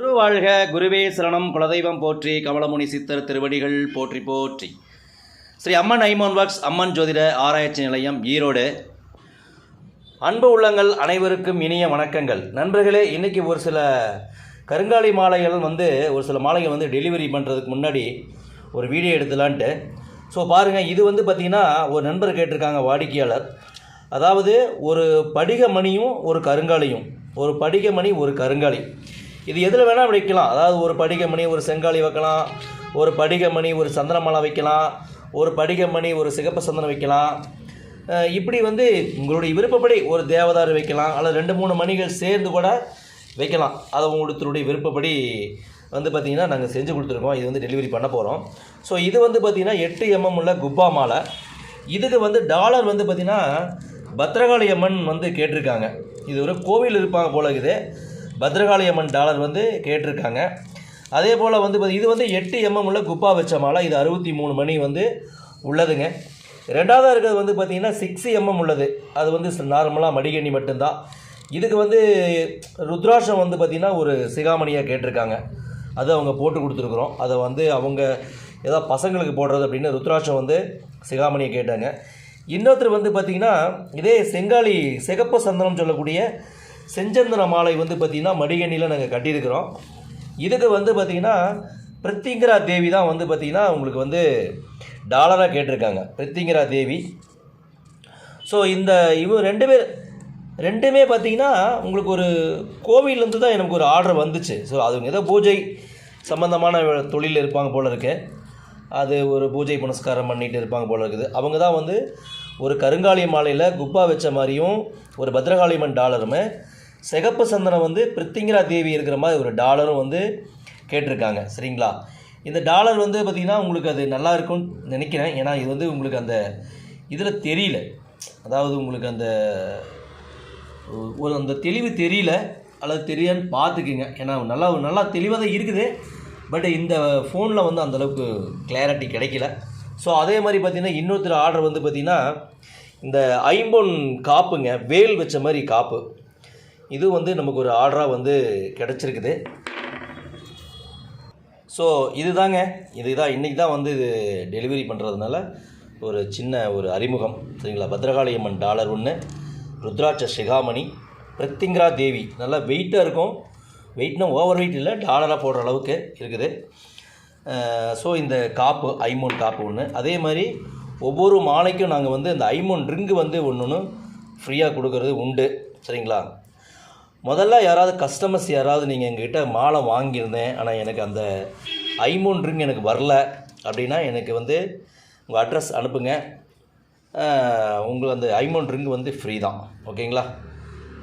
குரு வாழ்க குருவே சரணம் குலதெய்வம் போற்றி கமலமுனி சித்தர் திருவடிகள் போற்றி போற்றி. ஸ்ரீ அம்மன் ஐமோன் ஒர்க்ஸ் அம்மன் ஜோதிட ஆராய்ச்சி நிலையம் ஈரோடு. அன்பு உள்ளங்கள் அனைவருக்கும் இனிய வணக்கங்கள். நண்பர்களே இன்றைக்கி ஒரு சில கருங்காலி மாலைகள் வந்து ஒரு சில மாலைகள் வந்து டெலிவரி பண்ணுறதுக்கு முன்னாடி ஒரு வீடியோ எடுத்துலான்ட்டு. ஸோ பாருங்கள் இது வந்து பார்த்திங்கன்னா ஒரு நண்பர் கேட்டிருக்காங்க வாடிக்கையாளர். அதாவது ஒரு படிக மணியும் ஒரு கருங்காலியும். ஒரு படிக மணி ஒரு கருங்காலி. இது எதில் வேணால் வைக்கலாம். அதாவது ஒரு படிகமணி ஒரு செங்காலி வைக்கலாம் ஒரு படிகமணி ஒரு சந்திரமாலை வைக்கலாம் ஒரு படிக மணி ஒரு சிகப்பு சந்தனம் வைக்கலாம். இப்படி வந்து உங்களுடைய விருப்பப்படி ஒரு தேவதாரு வைக்கலாம் அல்லது ரெண்டு மூணு மணிகள் சேர்ந்து கூட வைக்கலாம். அதை உங்களுடைய விருப்பப்படி வந்து பார்த்திங்கன்னா நாங்கள் செஞ்சு கொடுத்துருக்கோம். இது வந்து டெலிவரி பண்ண போகிறோம் ஸோ இது வந்து பார்த்திங்கன்னா எட்டு எம்எம் உள்ள குப்பா மாலை. இதுக்கு வந்து டாலர் வந்து பார்த்திங்கன்னா பத்ரகாளி அம்மன் வந்து கேட்டிருக்காங்க. இது ஒரு கோவில் இருப்பாங்க போல இருக்குது. பத்ரகாளி அம்மன் டாலர் வந்து கேட்டிருக்காங்க. அதே போல் வந்து இது வந்து எட்டு எம்எம் உள்ள குப்பா வச்ச மாலை. இது அறுபத்தி மூணு மணி வந்து உள்ளதுங்க. ரெண்டாவதாக இருக்கிறது வந்து பார்த்திங்கன்னா சிக்ஸ் எம்எம் உள்ளது. அது வந்து நார்மலாக மடிகண்ணி மட்டும்தான். இதுக்கு வந்து ருத்ராஷம் வந்து பார்த்திங்கன்னா ஒரு சிகாமணியாக கேட்டிருக்காங்க. அது அவங்க போட்டு கொடுத்துருக்குறோம். அதை வந்து அவங்க ஏதோ பசங்களுக்கு போடுறது அப்படின்னு ருத்ராட்சம் வந்து சிகாமணியை கேட்டாங்க. இன்னொருத்தர் வந்து பார்த்திங்கன்னா இதே செங்காலி சிகப்பு சந்தனம் சொல்லக்கூடிய செஞ்சந்திர மாலை வந்து பார்த்திங்கன்னா மடிகணியில் நாங்கள் கட்டியிருக்கிறோம். இதுக்கு வந்து பார்த்திங்கன்னா பிரித்திங்கரா தேவி தான் வந்து பார்த்திங்கன்னா உங்களுக்கு வந்து டாலராக கேட்டிருக்காங்க. பிரித்திங்கரா தேவி. ஸோ இந்த இவங்க ரெண்டு பேர் ரெண்டுமே பார்த்தீங்கன்னா உங்களுக்கு ஒரு கோவிலேருந்து தான் எனக்கு ஒரு ஆர்டர் வந்துச்சு. ஸோ அது ஏதோ பூஜை சம்மந்தமான தொழில் இருப்பாங்க போல் இருக்கு. அது ஒரு பூஜை புனஸ்காரம் பண்ணிட்டு இருப்பாங்க போல இருக்குது. அவங்க தான் வந்து ஒரு கருங்காலி மாலையில் குப்பா வச்ச மாதிரியும் ஒரு பத்ரகாளியம்மன் டாலருமே சிகப்பு சந்தனம் வந்து பிரித்திங்கரா தேவி இருக்கிற மாதிரி ஒரு டாலரும் வந்து கேட்டிருக்காங்க. சரிங்களா? இந்த டாலர் வந்து பார்த்திங்கன்னா உங்களுக்கு அது நல்லா இருக்கும்னு நினைக்கிறேன். ஏன்னா இது வந்து உங்களுக்கு அந்த இதில் தெரியல. அதாவது உங்களுக்கு அந்த ஒரு அந்த தெளிவு தெரியல. அல்லது தெரியான்னு பார்த்துக்குங்க. ஏன்னா நல்லா நல்லா தெளிவாக தான் இருக்குது. பட் இந்த ஃபோனில் வந்து அந்தளவுக்கு கிளாரிட்டி கிடைக்கல. ஸோ அதே மாதிரி பார்த்திங்கன்னா இன்னொருத்தர் ஆர்டர் வந்து பார்த்திங்கன்னா இந்த ஐம்பொன் காப்புங்க வேல் வச்ச மாதிரி காப்பு. இது வந்து நமக்கு ஒரு ஆர்டராக வந்து கிடச்சிருக்குது. ஸோ இதுதாங்க. இதுதான் இன்றைக்கி தான் வந்து இது டெலிவரி பண்ணுறதுனால ஒரு சின்ன ஒரு அறிமுகம். சரிங்களா? பத்ரகாளி அம்மன் டாலர் ஒன்று ருத்ராட்ச சிகாமணி பிரத்திங்கரா தேவி. நல்லா வெயிட்டாக இருக்கும். வெயிட்னா ஓவர் வெயிட் இல்லை டாலராக போடுற அளவுக்கு இருக்குது. ஸோ இந்த காப்பு ஐமோன் காப்பு ஒன்று அதே மாதிரி ஒவ்வொரு மாலைக்கும் நாங்கள் வந்து இந்த ஐமோன் ரிங்கு வந்து ஒன்று ஒன்று ஃப்ரீயாக கொடுக்கறது உண்டு. சரிங்களா? முதல்ல யாராவது கஸ்டமர்ஸ் யாராவது நீங்கள் எங்ககிட்ட மாலை வாங்கியிருந்தேன் ஆனால் எனக்கு அந்த ஐமோன் ரிங் எனக்கு வரல அப்படின்னா எனக்கு வந்து உங்கள் அட்ரஸ் அனுப்புங்க. உங்களுக்கு அந்த ஐமோன் ரிங் வந்து ஃப்ரீ தான். ஓகேங்களா?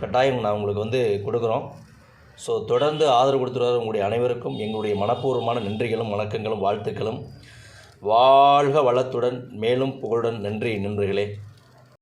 கட்டாயம் நான் உங்களுக்கு வந்து கொடுக்குறோம். ஸோ தொடர்ந்து ஆதரவு கொடுத்துருவார் உங்களுடைய அனைவருக்கும். எங்களுடைய மனப்பூர்வமான நன்றிகளும் வணக்கங்களும் வாழ்த்துக்களும். வாழ்க வளத்துடன் மேலும் புகழுடன் நன்றி நண்பர்களே.